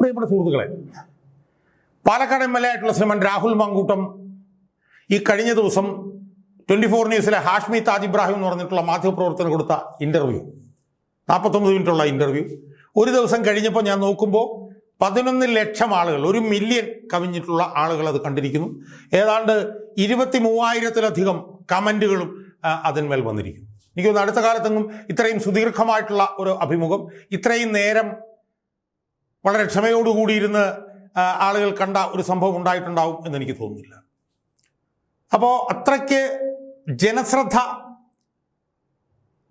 പ്രിയപ്പെട്ട സുഹൃത്തുക്കളെ Palakkad M L A ആയിട്ടുള്ള ശ്രീമൻ രാഹുൽ മങ്കൂട്ടം ഈ കഴിഞ്ഞ ദിവസം ട്വന്റി ഫോർ ന്യൂസിലെ ഹാഷ്മി താജ് ഇബ്രാഹിം എന്ന് പറഞ്ഞിട്ടുള്ള മാധ്യമപ്രവർത്തനം കൊടുത്ത ഇന്റർവ്യൂ നാൽപ്പത്തൊമ്പത് മിനിറ്റുള്ള ഇന്റർവ്യൂ ഒരു ദിവസം കഴിഞ്ഞപ്പോൾ ഞാൻ നോക്കുമ്പോൾ പതിനൊന്ന് ലക്ഷം ആളുകൾ ഒരു മില്യൺ കവിഞ്ഞിട്ടുള്ള ആളുകൾ അത് കണ്ടിരിക്കുന്നു. ഏതാണ്ട് ഇരുപത്തി മൂവായിരത്തിലധികം കമന്റുകളും അതിന്മേൽ വന്നിരിക്കുന്നു. എനിക്ക് തോന്നുന്നു അടുത്ത കാലത്തെങ്ങും ഇത്രയും സുദീർഘമായിട്ടുള്ള ഒരു അഭിമുഖം ഇത്രയും നേരം വളരെ ക്ഷമയോടുകൂടിയിരുന്ന് ആളുകൾ കണ്ട ഒരു സംഭവം ഉണ്ടായിട്ടുണ്ടാവും എന്ന് എനിക്ക് തോന്നുന്നില്ല. അപ്പോൾ അത്രയ്ക്ക് ജനശ്രദ്ധ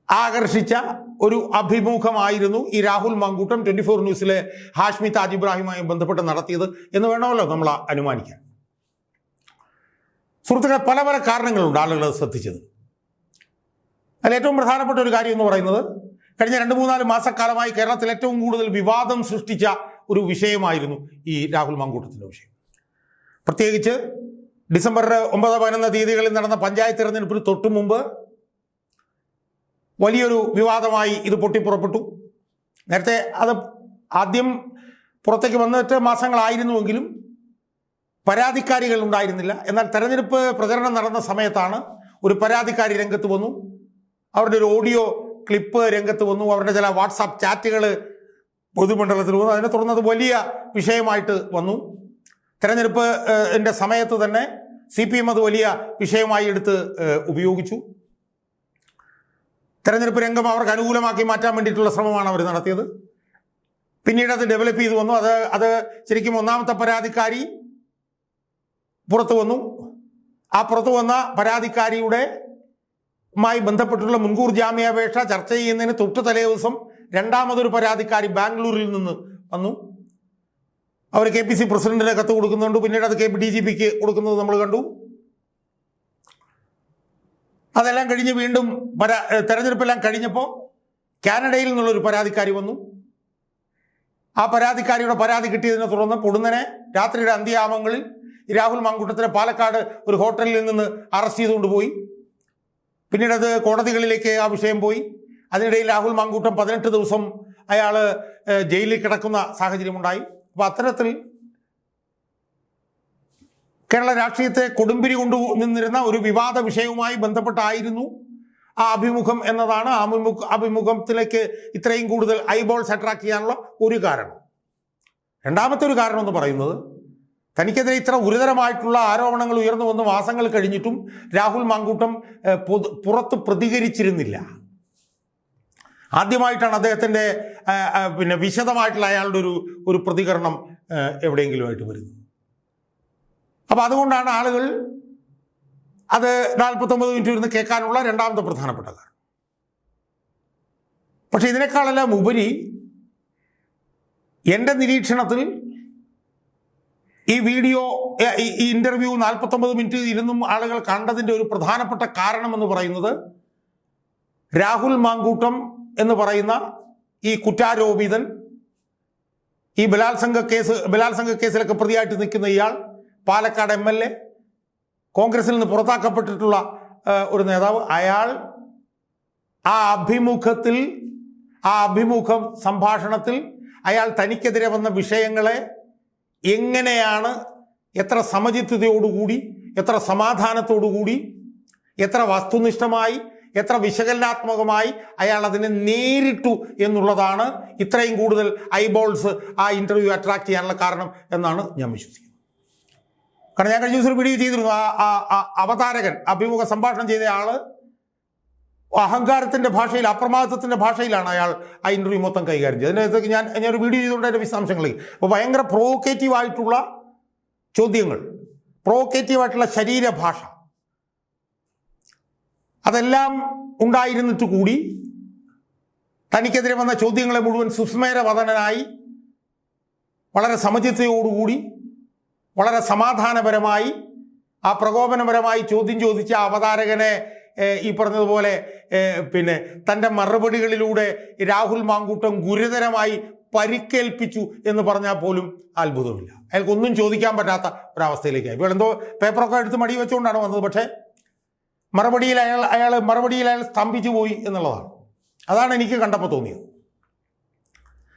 ആകർഷിച്ച ഒരു അഭിമുഖമായിരുന്നു ഈ രാഹുൽ മങ്കൂട്ടം ട്വന്റി ഫോർ ന്യൂസിലെ ഹാഷ്മി താജ് ഇബ്രാഹിമുമായി ബന്ധപ്പെട്ട് നടത്തിയത് എന്ന് വേണമല്ലോ നമ്മൾ അനുമാനിക്കാൻ സുഹൃത്തുക്കളെ പല പല കാരണങ്ങളുണ്ട് ആളുകൾ ശ്രദ്ധിച്ചത്. അതിൽ ഏറ്റവും പ്രധാനപ്പെട്ട ഒരു കാര്യം എന്ന് പറയുന്നത് കഴിഞ്ഞ രണ്ട് മൂന്നാൽ മാസക്കാലമായി കേരളത്തിൽ ഏറ്റവും കൂടുതൽ വിവാദം സൃഷ്ടിച്ച ഒരു വിഷയമായിരുന്നു ഈ രാഹുൽ മാങ്കൂട്ടത്തിന്റെ വിഷയം. പ്രത്യേകിച്ച് ഡിസംബർ ഒമ്പത് പതിനൊന്ന് തീയതികളിൽ നടന്ന പഞ്ചായത്ത് തിരഞ്ഞെടുപ്പിന് തൊട്ടു മുമ്പ് വലിയൊരു വിവാദമായി ഇത് പൊട്ടിപ്പുറപ്പെട്ടു. നേരത്തെ അത് ആദ്യം പുറത്തേക്ക് വന്നിട്ട് മാസങ്ങളായിരുന്നുവെങ്കിലും പരാതിക്കാരികൾ ഉണ്ടായിരുന്നില്ല. എന്നാൽ തെരഞ്ഞെടുപ്പ് പ്രചരണം നടന്ന സമയത്താണ് ഒരു പരാതിക്കാരി രംഗത്ത് വന്നു. അവരുടെ ഒരു ഓഡിയോ ക്ലിപ്പ് രംഗത്ത് വന്നു. അവരുടെ ചില വാട്സാപ്പ് ചാറ്റുകൾ പൊതുമണ്ഡലത്തിൽ വന്നു. അതിനെ തുടർന്ന് അത് വലിയ വിഷയമായിട്ട് വന്നു. തെരഞ്ഞെടുപ്പ് എന്റെ സമയത്ത് തന്നെ സി പി എം അത് വലിയ വിഷയമായി എടുത്ത് ഉപയോഗിച്ചു. തെരഞ്ഞെടുപ്പ് രംഗം അവർക്ക് അനുകൂലമാക്കി മാറ്റാൻ വേണ്ടിയിട്ടുള്ള ശ്രമമാണ് അവർ നടത്തിയത്. പിന്നീട് അത് ഡെവലപ്പ് ചെയ്തു വന്നു. അത് അത് ശരിക്കും ഒന്നാമത്തെ പരാതിക്കാരി പുറത്തു വന്നു. ആ പുറത്തു വന്ന പരാതിക്കാരിയുടെ മായി ബന്ധപ്പെട്ടുള്ള മുൻകൂർ ജാമ്യാപേക്ഷ ചർച്ച ചെയ്യുന്നതിന് തൊട്ട് തലേ ദിവസം രണ്ടാമതൊരു പരാതിക്കാരി ബാംഗ്ലൂരിൽ നിന്ന് വന്നു. അവർ കെ പി സി പ്രസിഡന്റിന് കത്ത് കൊടുക്കുന്നുണ്ട്. പിന്നീട് അത് കെ ഡി ജി പിക്ക് കൊടുക്കുന്നത് നമ്മൾ കണ്ടു. അതെല്ലാം കഴിഞ്ഞ് വീണ്ടും പരാ തെരഞ്ഞെടുപ്പെല്ലാം കഴിഞ്ഞപ്പോൾ കാനഡയിൽ നിന്നുള്ളൊരു പരാതിക്കാരി വന്നു. ആ പരാതിക്കാരിയുടെ പരാതി കിട്ടിയതിനെ തുടർന്ന് പൊടുന്നനെ രാത്രിയുടെ അന്ത്യയാമങ്ങളിൽ രാഹുൽ മാങ്കൂട്ടത്തിനെ പാലക്കാട് ഒരു ഹോട്ടലിൽ നിന്ന് അറസ്റ്റ് ചെയ്തുകൊണ്ട് പോയി. പിന്നീട് അത് കോടതികളിലേക്ക് ആ വിഷയം പോയി. അതിനിടയിൽ രാഹുൽ മാങ്കൂട്ടം പതിനെട്ട് ദിവസം അയാൾ ജയിലിൽ കിടക്കുന്ന സാഹചര്യമുണ്ടായി. അപ്പോൾ അത്തരത്തിൽ കേരള രാഷ്ട്രീയത്തെ കൊടുമ്പിരി കൊണ്ടു നിന്നിരുന്ന ഒരു വിവാദ വിഷയവുമായി ബന്ധപ്പെട്ടായിരുന്നു ആ അഭിമുഖം എന്നതാണ് അഭിമുഖ അഭിമുഖത്തിലേക്ക് ഇത്രയും കൂടുതൽ ഐബോൾസ് അട്രാക്ട് ചെയ്യാനുള്ള ഒരു കാരണം. രണ്ടാമത്തെ ഒരു കാരണം എന്ന് പറയുന്നത് തനിക്കെതിരെ ഇത്ര ഗുരുതരമായിട്ടുള്ള ആരോപണങ്ങൾ ഉയർന്നു വന്ന് മാസങ്ങൾ കഴിഞ്ഞിട്ടും രാഹുൽ മാങ്കൂട്ടം പുറത്ത് പ്രതികരിച്ചിരുന്നില്ല. ആദ്യമായിട്ടാണ് അദ്ദേഹത്തിന്റെ പിന്നെ വിശദമായിട്ടുള്ള അയാളുടെ ഒരു ഒരു പ്രതികരണം എവിടെയെങ്കിലുമായിട്ട് വരുന്നത്. അപ്പോൾ അതുകൊണ്ടാണ് ആളുകൾ അത് നാൽപ്പത്തൊമ്പത് മിനിറ്റ് ഇരുന്ന് കേൾക്കാനുള്ള രണ്ടാമത്തെ പ്രധാനപ്പെട്ട കാരണം. പക്ഷെ ഇതിനേക്കാളെല്ലാം ഉപരി എന്റെ നിരീക്ഷണത്തിൽ ഈ വീഡിയോ ഈ ഇന്റർവ്യൂ നാൽപ്പത്തൊമ്പത് മിനിറ്റ് ഇരുന്നും ആളുകൾ കണ്ടതിന്റെ ഒരു പ്രധാനപ്പെട്ട കാരണം എന്ന് പറയുന്നത് രാഹുൽ മാങ്കൂട്ടം എന്ന് പറയുന്ന ഈ കുറ്റാരോപിതൻ ഈ ബലാത്സംഗ കേസ് ബലാത്സംഗ കേസിലൊക്കെ പ്രതിയായിട്ട് നിൽക്കുന്ന ഇയാൾ പാലക്കാട് എം എൽ എ കോൺഗ്രസിൽ നിന്ന് പുറത്താക്കപ്പെട്ടിട്ടുള്ള ഒരു നേതാവ്. അയാൾ ആ അഭിമുഖത്തിൽ ആ അഭിമുഖം സംഭാഷണത്തിൽ അയാൾ തനിക്കെതിരെ വന്ന വിഷയങ്ങളെ എങ്ങനെയാണ് എത്ര സമചിത്തതയോടുകൂടി എത്ര സമാധാനത്തോടുകൂടി എത്ര വസ്തുനിഷ്ഠമായി എത്ര വിശകലനാത്മകമായി അയാൾ അതിനെ നേരിട്ടു എന്നുള്ളതാണ് ഇത്രയും കൂടുതൽ ഐബോൾസ് ആ ഇന്റർവ്യൂ അട്രാക്ട് ചെയ്യാനുള്ള കാരണം എന്നാണ് ഞാൻ വിശ്വസിക്കുന്നത്. കാരണം ഞാൻ കഴിഞ്ഞ ദിവസം വീഡിയോ ചെയ്തിരുന്നു. ആ അവതാരകൻ അഭിമുഖ സംഭാഷണം ചെയ്ത ആൾ അഹങ്കാരത്തിന്റെ ഭാഷയിൽ അപ്രമാദത്തിന്റെ ഭാഷയിലാണ് അയാൾ ആ ഇന്റർവ്യൂ മൊത്തം കൈകാര്യം ചെയ്തത്. അതിനകത്ത് ഞാൻ ഒരു വീഡിയോ ചെയ്തുകൊണ്ട് അതിന്റെ വിശദാംശങ്ങളിൽ അപ്പോൾ ഭയങ്കര പ്രൊവോക്കേറ്റീവ് ആയിട്ടുള്ള ചോദ്യങ്ങൾ. പ്രൊവോക്കേറ്റീവ് ആയിട്ടുള്ള ശരീരഭാഷ. അതെല്ലാം ഉണ്ടായിരുന്നിട്ട് കൂടി തനിക്കെതിരെ വന്ന ചോദ്യങ്ങളെ മുഴുവൻ സുസ്മേരവദനായി വളരെ സമചിത്തയോടുകൂടി വളരെ സമാധാനപരമായി ആ പ്രകോപനപരമായി ചോദ്യം ചോദിച്ച അവതാരകനെ ഈ പറഞ്ഞതുപോലെ പിന്നെ തന്റെ മറുപടികളിലൂടെ രാഹുൽ മാങ്കൂട്ടം ഗുരുതരമായി പരിക്കേൽപ്പിച്ചു എന്ന് പറഞ്ഞാൽ പോലും അത്ഭുതമില്ല. അയാൾക്കൊന്നും ചോദിക്കാൻ പറ്റാത്ത ഒരവസ്ഥയിലേക്കായി. ഇപ്പോൾ എന്തോ പേപ്പറൊക്കെ എടുത്ത് മടി വെച്ചുകൊണ്ടാണ് വന്നത്. പക്ഷേ മറുപടിയിൽ അയാൾ അയാൾ മറുപടിയിൽ അയാൾ സ്തംഭിച്ചു പോയി എന്നുള്ളതാണ്. അതാണ് എനിക്ക് കണ്ടപ്പോൾ തോന്നിയത്.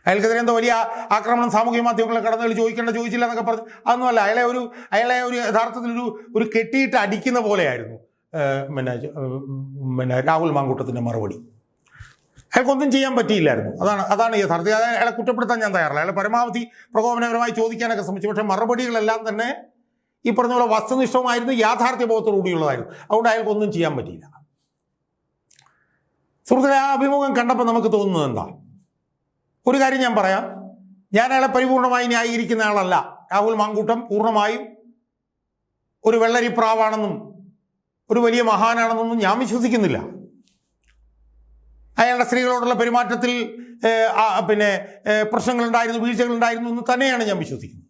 അയാൾക്കെതിരെ എന്തോ വലിയ ആക്രമണം സാമൂഹ്യ മാധ്യമങ്ങളെ കടന്നുകൾ ചോദിക്കേണ്ട ചോദിച്ചില്ല എന്നൊക്കെ പറഞ്ഞു അതൊന്നുമല്ല. അയാളെ ഒരു അയാളെ ഒരു യഥാർത്ഥത്തിൽ ഒരു ഒരു കെട്ടിയിട്ട് അടിക്കുന്ന പോലെയായിരുന്നു. പിന്നെ പിന്നെ രാഹുൽ മാങ്കൂട്ടത്തിന്റെ മറുപടി. അയാൾക്കൊന്നും ചെയ്യാൻ പറ്റിയില്ലായിരുന്നു. അതാണ് അതാണ് യഥാർത്ഥത്തിൽ അത് അയാളെ കുറ്റപ്പെടുത്താൻ ഞാൻ തയ്യാറല്ല. അയാൾ പരമാവധി പ്രകോപനപരമായി ചോദിക്കാനൊക്കെ ശ്രമിച്ചു പക്ഷേ മറുപടികളെല്ലാം തന്നെ ഈ പറഞ്ഞ പോലെ വസ്തുനിഷ്ഠമായിരുന്നു യാഥാർത്ഥ്യ ബോധത്തോടു അതുകൊണ്ട് അയാൾക്കൊന്നും ചെയ്യാൻ പറ്റിയില്ല. സുഹൃത്തുക്കളെ ആ അഭിമുഖം കണ്ടപ്പോൾ നമുക്ക് തോന്നുന്നത് എന്താ? ഒരു കാര്യം ഞാൻ പറയാം. ഞാൻ അയാളെ പരിപൂർണമായി ന്യായീകരിക്കുന്ന ആളല്ല. രാഹുൽ മാങ്കൂട്ടം പൂർണമായും ഒരു വെള്ളരിപ്രാവാണെന്നും ഒരു വലിയ മഹാനാണെന്നൊന്നും ഞാൻ വിശ്വസിക്കുന്നില്ല. അയാളുടെ സ്ത്രീകളോടുള്ള പെരുമാറ്റത്തിൽ പിന്നെ പ്രശ്നങ്ങളുണ്ടായിരുന്നു വീഴ്ചകളുണ്ടായിരുന്നു എന്ന് തന്നെയാണ് ഞാൻ വിശ്വസിക്കുന്നത്.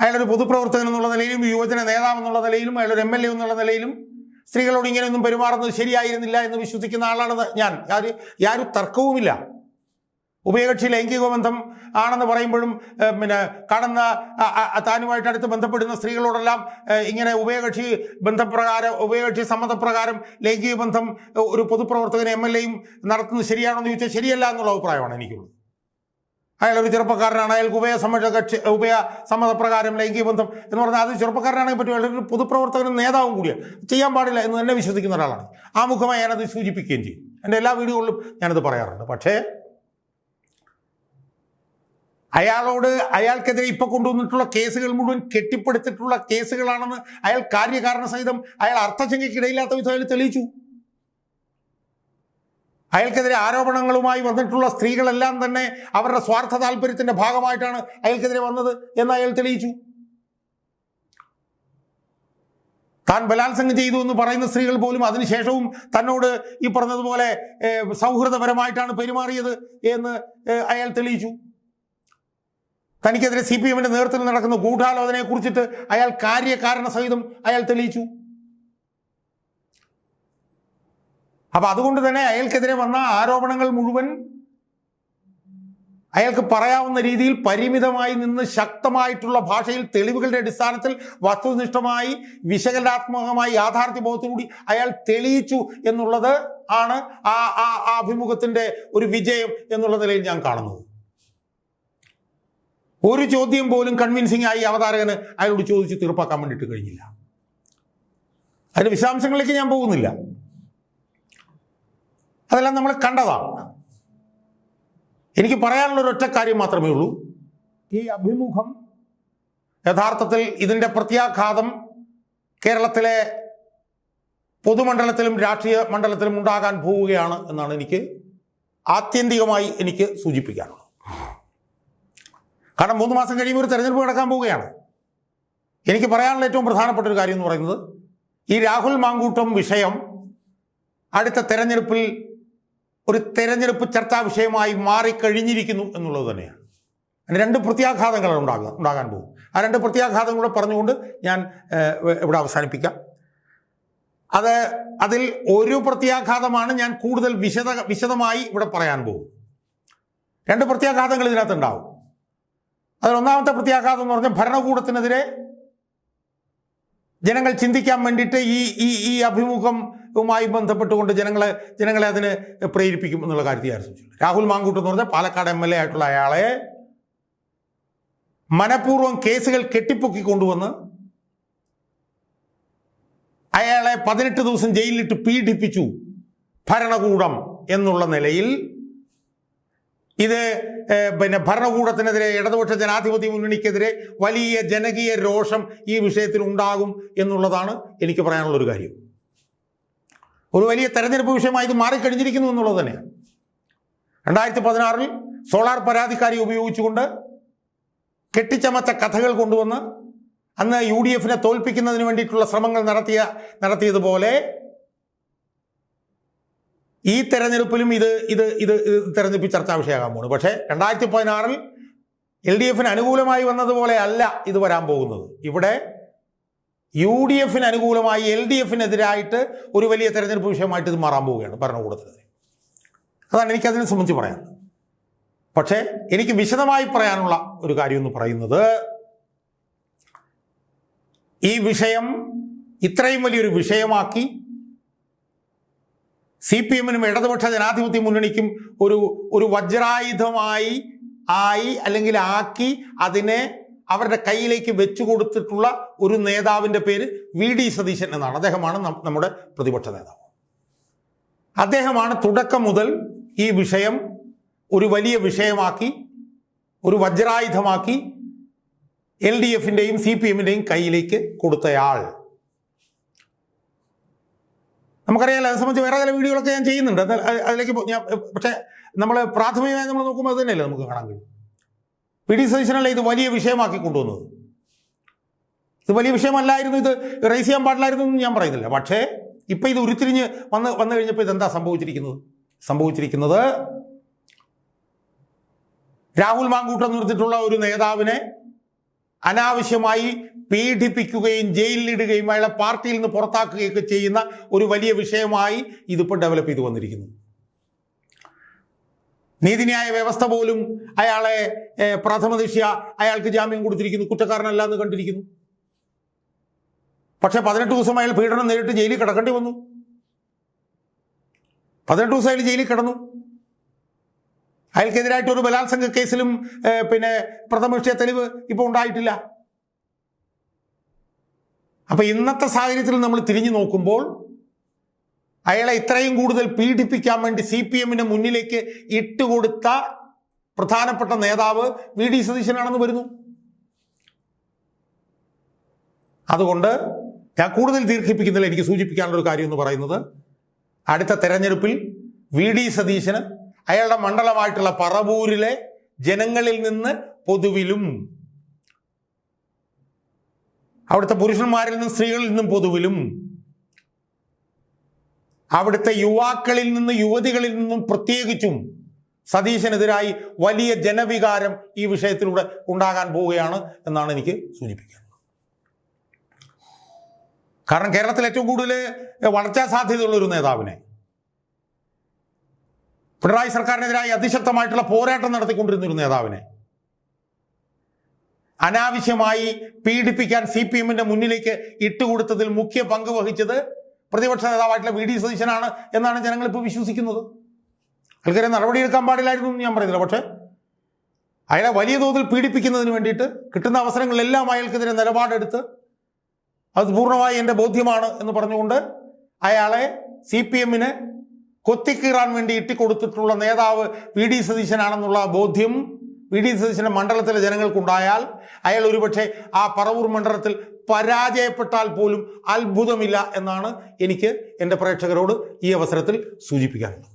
അയാളൊരു പൊതുപ്രവർത്തകൻ എന്നുള്ള നിലയിലും യുവജന നേതാവ് എന്നുള്ള നിലയിലും അയാളൊരു എം എൽ എ എന്നുള്ള നിലയിലും സ്ത്രീകളോട് ഇങ്ങനെയൊന്നും പെരുമാറുന്നത് ശരിയായിരുന്നില്ല എന്ന് വിശ്വസിക്കുന്ന ആളാണ് ഞാൻ യാതൊരു തർക്കവുമില്ല. ഉഭയകക്ഷി ലൈംഗിക ബന്ധം ആണെന്ന് പറയുമ്പോഴും പിന്നെ കടന്ന താനുമായിട്ട് അടുത്ത് ബന്ധപ്പെടുന്ന സ്ത്രീകളോടെല്ലാം ഇങ്ങനെ ഉഭയകക്ഷി ബന്ധപ്രകാരം ഉഭയകക്ഷി സമ്മതപ്രകാരം ലൈംഗിക ബന്ധം ഒരു പൊതുപ്രവർത്തകൻ എം എൽ എയും നടത്തുന്നത് ശരിയാണോ എന്ന് ചോദിച്ചാൽ ശരിയല്ല എന്നുള്ള അഭിപ്രായമാണ് എനിക്കുള്ളത്. അയാൾ ഒരു ചെറുപ്പക്കാരനാണ്. അയാൾക്ക് ഉഭയ സമ്മത കക്ഷി ഉഭയ സമ്മതപ്രകാരം ലൈംഗിക ബന്ധം എന്ന് പറഞ്ഞാൽ അത് ചെറുപ്പക്കാരനാണെങ്കിൽ പറ്റും. അയാൾ ഒരു പൊതുപ്രവർത്തകനും നേതാവും കൂടിയാണ്. ചെയ്യാൻ പാടില്ല എന്ന് തന്നെ വിശ്വസിക്കുന്ന ഒരാളാണ്. ആമുഖമായി ഞാനത് സൂചിപ്പിക്കുകയും ചെയ്യും. എന്റെ എല്ലാ വീഡിയോകളിലും ഞാനത് പറയാറുണ്ട്. പക്ഷേ അയാളോട് അയാൾക്കെതിരെ ഇപ്പൊ കൊണ്ടുവന്നിട്ടുള്ള കേസുകൾ മുഴുവൻ കെട്ടിപ്പടുത്തിട്ടുള്ള കേസുകളാണെന്ന് അയാൾ കാര്യകാരണ സഹിതം അയാൾ അർത്ഥശങ്കയ്ക്കിടയില്ലാത്ത വിധം അയാൾ തെളിയിച്ചു. അയാൾക്കെതിരെ ആരോപണങ്ങളുമായി വന്നിട്ടുള്ള സ്ത്രീകളെല്ലാം തന്നെ അവരുടെ സ്വാർത്ഥ താല്പര്യത്തിന്റെ ഭാഗമായിട്ടാണ് അയാൾക്കെതിരെ വന്നത് എന്ന് അയാൾ തെളിയിച്ചു. താൻ ബലാത്സംഗം ചെയ്തു എന്ന് പറയുന്ന സ്ത്രീകൾ പോലും അതിനുശേഷവും തന്നോട് ഈ പറഞ്ഞതുപോലെ സൗഹൃദപരമായിട്ടാണ് പെരുമാറിയത് എന്ന് അയാൾ തെളിയിച്ചു. തനിക്കെതിരെ സി പി എമ്മിന്റെ നേതൃത്വത്തിൽ നടക്കുന്ന ഗൂഢാലോചനയെ കുറിച്ചിട്ട് അയാൾ കാര്യകാരണ സഹിതം അയാൾ തെളിയിച്ചു. അപ്പൊ അതുകൊണ്ട് തന്നെ അയാൾക്കെതിരെ വന്ന ആരോപണങ്ങൾ മുഴുവൻ അയാൾക്ക് പറയാവുന്ന രീതിയിൽ പരിമിതമായി നിന്ന് ശക്തമായിട്ടുള്ള ഭാഷയിൽ തെളിവുകളുടെ അടിസ്ഥാനത്തിൽ വസ്തുനിഷ്ഠമായി വിശകലനാത്മകമായി യാഥാർത്ഥ്യബോധത്തോടുകൂടി അയാൾ തെളിയിച്ചു എന്നുള്ളത് ആണ് ആ ആ അഭിമുഖത്തിന്റെ ഒരു വിജയം എന്നുള്ള നിലയിൽ ഞാൻ കാണുന്നത്. ഒരു ചോദ്യം പോലും കൺവിൻസിംഗ് ആയി അവതാരകന് അയാളോട് ചോദിച്ച് തീർപ്പാക്കാൻ വേണ്ടിയിട്ട് കഴിഞ്ഞില്ല. അതിന്റെ വിശദാംശങ്ങളിലേക്ക് ഞാൻ പോകുന്നില്ല. അതെല്ലാം നമ്മൾ കണ്ടതാണ്. എനിക്ക് പറയാനുള്ള ഒരൊറ്റ ഒറ്റ കാര്യം മാത്രമേ ഉള്ളൂ. ഈ അഭിമുഖം യഥാർത്ഥത്തിൽ ഇതിന്റെ പ്രത്യാഘാതം കേരളത്തിലെ പൊതുമണ്ഡലത്തിലും രാഷ്ട്രീയ മണ്ഡലത്തിലും ഉണ്ടാകാൻ പോവുകയാണ് എന്നാണ് എനിക്ക് ആത്യന്തികമായി എനിക്ക് സൂചിപ്പിക്കാനുള്ളത്. കാരണം മൂന്ന് മാസം കഴിയുമ്പോൾ ഒരു തെരഞ്ഞെടുപ്പ് നടക്കാൻ പോവുകയാണ്. എനിക്ക് പറയാനുള്ള ഏറ്റവും പ്രധാനപ്പെട്ട ഒരു കാര്യം എന്ന് പറയുന്നത് ഈ രാഹുൽ മാങ്കൂട്ടം വിഷയം അടുത്ത തെരഞ്ഞെടുപ്പിൽ ഒരു തെരഞ്ഞെടുപ്പ് ചർച്ചാ വിഷയമായി മാറിക്കഴിഞ്ഞിരിക്കുന്നു എന്നുള്ളത് തന്നെയാണ്. രണ്ട് പ്രത്യാഘാതങ്ങളാണ് ഉണ്ടാകുക ഉണ്ടാകാൻ പോകും. ആ രണ്ട് പ്രത്യാഘാതങ്ങളൂടെ പറഞ്ഞുകൊണ്ട് ഞാൻ ഇവിടെ അവസാനിപ്പിക്കാം. അത് അതിൽ ഒരു പ്രത്യാഘാതമാണ് ഞാൻ കൂടുതൽ വിശദ വിശദമായി ഇവിടെ പറയാൻ പോകും രണ്ട് പ്രത്യാഘാതങ്ങൾ ഇതിനകത്ത് ഉണ്ടാവും അതിൽ ഒന്നാമത്തെ പ്രത്യാഘാതം എന്ന് പറഞ്ഞാൽ ഭരണകൂടത്തിനെതിരെ ജനങ്ങൾ ചിന്തിക്കാൻ വേണ്ടിയിട്ട് ഈ ഈ ഈ അഭിമുഖവുമായി ബന്ധപ്പെട്ടുകൊണ്ട് ജനങ്ങളെ ജനങ്ങളെ അതിന് പ്രേരിപ്പിക്കും എന്നുള്ള കാര്യത്തിൽ ആലോചിച്ചു രാഹുൽ മാങ്കൂട്ട് എന്ന് പറഞ്ഞാൽ പാലക്കാട് എം എൽ എ ആയിട്ടുള്ള അയാളെ മനഃപൂർവം കേസുകൾ കെട്ടിപ്പൊക്കി കൊണ്ടുവന്ന് അയാളെ പതിനെട്ട് ദിവസം ജയിലിലിട്ട് പീഡിപ്പിച്ചു ഭരണകൂടം എന്നുള്ള നിലയിൽ ഇത് പിന്നെ ഭരണകൂടത്തിനെതിരെ ഇടതുപക്ഷ ജനാധിപത്യ മുന്നണിക്കെതിരെ വലിയ ജനകീയ രോഷം ഈ വിഷയത്തിൽ ഉണ്ടാകും എന്നുള്ളതാണ് എനിക്ക് പറയാനുള്ള ഒരു കാര്യം. ഒരു വലിയ തെരഞ്ഞെടുപ്പ് വിഷയമായി ഇത് മാറിക്കഴിഞ്ഞിരിക്കുന്നു എന്നുള്ളത് തന്നെയാണ്. രണ്ടായിരത്തി പതിനാറിൽ സോളാർ പരാതിക്കാരി ഉപയോഗിച്ചുകൊണ്ട് കെട്ടിച്ചമച്ച കഥകൾ കൊണ്ടുവന്ന് അന്ന് യു ഡി എഫിനെ തോൽപ്പിക്കുന്നതിന് വേണ്ടിയിട്ടുള്ള ശ്രമങ്ങൾ നടത്തിയ നടത്തിയതുപോലെ ഈ തെരഞ്ഞെടുപ്പിലും ഇത് ഇത് ഇത് തെരഞ്ഞെടുപ്പ് ചർച്ചാ വിഷയമാകാൻ പോകുന്നു. പക്ഷേ രണ്ടായിരത്തി പതിനാറിൽ എൽ ഡി എഫിന് അനുകൂലമായി വന്നതുപോലെ അല്ല ഇത് വരാൻ പോകുന്നത്. ഇവിടെ യു ഡി എഫിന് അനുകൂലമായി എൽ ഡി എഫിനെതിരായിട്ട് ഒരു വലിയ തെരഞ്ഞെടുപ്പ് വിഷയമായിട്ട് ഇത് മാറാൻ പോവുകയാണ് ഭരണകൂടത്തിനെതിരെ. അതാണ് എനിക്കതിനെ സംബന്ധിച്ച് പറയാൻ പക്ഷേ എനിക്ക് വിശദമായി പറയാനുള്ള ഒരു കാര്യം എന്ന് പറയുന്നത് ഈ വിഷയം ഇത്രയും വലിയൊരു വിഷയമാക്കി സി പി എമ്മിനും ഇടതുപക്ഷ ജനാധിപത്യ മുന്നണിക്കും ഒരു ഒരു വജ്രായുധമായി ആയി അല്ലെങ്കിൽ ആക്കി അതിനെ അവരുടെ കയ്യിലേക്ക് വെച്ചു കൊടുത്തിട്ടുള്ള ഒരു നേതാവിന്റെ പേര് വി ഡി സതീശൻ എന്നാണ്. അദ്ദേഹമാണ് നമ്മുടെ പ്രതിപക്ഷ നേതാവ്. അദ്ദേഹമാണ് തുടക്കം മുതൽ ഈ വിഷയം ഒരു വലിയ വിഷയമാക്കി ഒരു വജ്രായുധമാക്കി എൽ ഡി എഫിന്റെയും സി പി എമ്മിന്റെയും കയ്യിലേക്ക് കൊടുത്തയാൾ. നമുക്കറിയാലോ അത് സംബന്ധിച്ച് വേറെ ചില വീഡിയോകളൊക്കെ ഞാൻ ചെയ്യുന്നുണ്ട്. അത് അതിലേക്ക് ഞാൻ പക്ഷേ നമ്മൾ പ്രാഥമികമായി നമ്മൾ നോക്കുമ്പോൾ അത് തന്നെയല്ലേ നമുക്ക് കാണാൻ കഴിയും. പി ഡി സതീശനല്ലേ ഇത് വലിയ വിഷയമാക്കി കൊണ്ടുവന്നത്? ഇത് വലിയ വിഷയമല്ലായിരുന്നു ഇത് റേസ് ചെയ്യാൻ പാടില്ലായിരുന്നു എന്ന് ഞാൻ പറയുന്നില്ല. പക്ഷേ ഇപ്പം ഇത് ഉരുത്തിരിഞ്ഞ് വന്ന് വന്നു കഴിഞ്ഞപ്പോൾ ഇതെന്താ സംഭവിച്ചിരിക്കുന്നത്? സംഭവിച്ചിരിക്കുന്നത് രാഹുൽ മാങ്കൂട്ടം നിർത്തിയിട്ടുള്ള ഒരു നേതാവിനെ അനാവശ്യമായി പീഡിപ്പിക്കുകയും ജയിലിലിടുകയും അയാളെ പാർട്ടിയിൽ നിന്ന് പുറത്താക്കുകയൊക്കെ ചെയ്യുന്ന ഒരു വലിയ വിഷയമായി ഇതിപ്പോൾ ഡെവലപ്പ് ചെയ്തു വന്നിരിക്കുന്നു. നീതിന്യായ വ്യവസ്ഥ പോലും അയാളെ ഏഹ്, പ്രഥമ ദൃഷ്യ അയാൾക്ക് ജാമ്യം കൊടുത്തിരിക്കുന്നു. കുറ്റക്കാരനല്ല എന്ന് കണ്ടിരിക്കുന്നു. പക്ഷെ പതിനെട്ട് ദിവസം അയാൾ പീഡനം നേരിട്ട് ജയിലിൽ കിടക്കേണ്ടി വന്നു. പതിനെട്ട് ദിവസം അയാൾ ജയിലിൽ കിടന്നു. അയാൾക്കെതിരായിട്ട് ഒരു ബലാത്സംഗ കേസിലും പിന്നെ പ്രഥമക്ഷിയ തെളിവ് ഇപ്പോൾ ഉണ്ടായിട്ടില്ല. അപ്പൊ ഇന്നത്തെ സാഹചര്യത്തിൽ നമ്മൾ തിരിഞ്ഞു നോക്കുമ്പോൾ അയാളെ ഇത്രയും കൂടുതൽ പീഡിപ്പിക്കാൻ വേണ്ടി സി പി എമ്മിന് മുന്നിലേക്ക് ഇട്ടുകൊടുത്ത പ്രധാനപ്പെട്ട നേതാവ് വി ഡി സതീശനാണെന്ന് വരുന്നു. അതുകൊണ്ട് ഞാൻ കൂടുതൽ ദീർഘിപ്പിക്കുന്നില്ല എനിക്ക് സൂചിപ്പിക്കാനുള്ള ഒരു കാര്യം എന്ന് പറയുന്നത് അടുത്ത തെരഞ്ഞെടുപ്പിൽ വി ഡി സതീശന് അയാളുടെ മണ്ഡലമായിട്ടുള്ള പറവൂരിലെ ജനങ്ങളിൽ നിന്ന് പൊതുവിലും അവിടുത്തെ പുരുഷന്മാരിൽ നിന്നും സ്ത്രീകളിൽ നിന്നും പൊതുവിലും അവിടുത്തെ യുവാക്കളിൽ നിന്ന് യുവതികളിൽ നിന്നും പ്രത്യേകിച്ചും സതീശനെതിരായി വലിയ ജനവികാരം ഈ വിഷയത്തിലൂടെ ഉണ്ടാകാൻ പോവുകയാണ് എന്നാണ് എനിക്ക് സൂചിപ്പിക്കുന്നത്. കാരണം കേരളത്തിൽ ഏറ്റവും കൂടുതൽ വളർച്ചാ സാധ്യതയുള്ള ഒരു നേതാവിനെ പിണറായി സർക്കാരിനെതിരായി അതിശക്തമായിട്ടുള്ള പോരാട്ടം നടത്തിക്കൊണ്ടിരുന്ന ഒരു നേതാവിനെ. അനാവശ്യമായി പീഡിപ്പിക്കാൻ സി പി എമ്മിന്റെ മുന്നിലേക്ക് ഇട്ടുകൊടുത്തതിൽ മുഖ്യ പങ്ക് വഹിച്ചത് പ്രതിപക്ഷ നേതാവായിട്ടുള്ള വി ഡി സതീശനാണ് എന്നാണ് ജനങ്ങൾ ഇപ്പോൾ വിശ്വസിക്കുന്നത്. ആൾക്കാരെ നടപടിയെടുക്കാൻ പാടില്ലായിരുന്നു എന്ന് ഞാൻ പറയുന്നില്ല. പക്ഷേ അയാളെ വലിയ തോതിൽ പീഡിപ്പിക്കുന്നതിന് വേണ്ടിയിട്ട് കിട്ടുന്ന അവസരങ്ങളിലെല്ലാം അയാൾക്കെതിരെ നിലപാടെടുത്ത് അത് പൂർണമായി എന്റെ ബോധ്യമാണ് എന്ന് പറഞ്ഞുകൊണ്ട് അയാളെ സി പി എമ്മിന് കൊത്തിക്കീറാൻ വേണ്ടി ഇട്ടിക്കൊടുത്തിട്ടുള്ള നേതാവ് വി ഡി സതീശനാണെന്നുള്ള ബോധ്യം വി ഡി സതീശന്റെ മണ്ഡലത്തിലെ ജനങ്ങൾക്കുണ്ടായാൽ അയാൾ ഒരുപക്ഷെ ആ പറവൂർ മണ്ഡലത്തിൽ പരാജയപ്പെട്ടാൽ പോലും അത്ഭുതമില്ല എന്നാണ് എനിക്ക് എന്റെ പ്രേക്ഷകരോട് ഈ അവസരത്തിൽ സൂചിപ്പിക്കാനുള്ളത്.